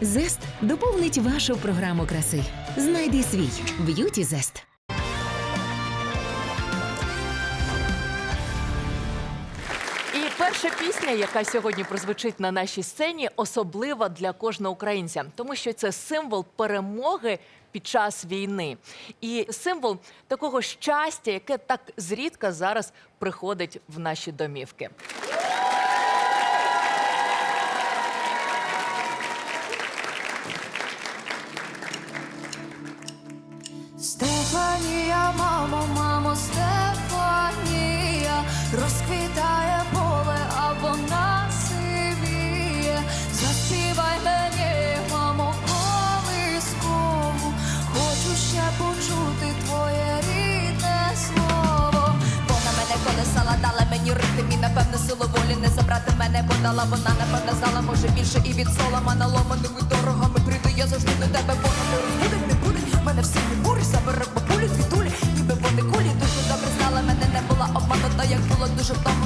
Зест доповнить вашу програму краси. Знайди свій б'юті зест. І перша пісня, яка сьогодні прозвучить на нашій сцені, особлива для кожного українця, тому що це символ перемоги під час війни і символ такого щастя, яке так зрідка зараз приходить в наші домівки. Стефанія, мамо, мамо, Стефанія, розквітає поле, а вона сивіє. Заспівай мені, мамо, колискову, хочу ще почути твоє рідне слово. Вона мене колесала, дала мені ритм і напевне силу волі не забрати мене, бо дала вона, напевне, знала, може більше і від солома наломаними дорогами прийду, я завжди до тебе, вона не розбудила. було дуже багато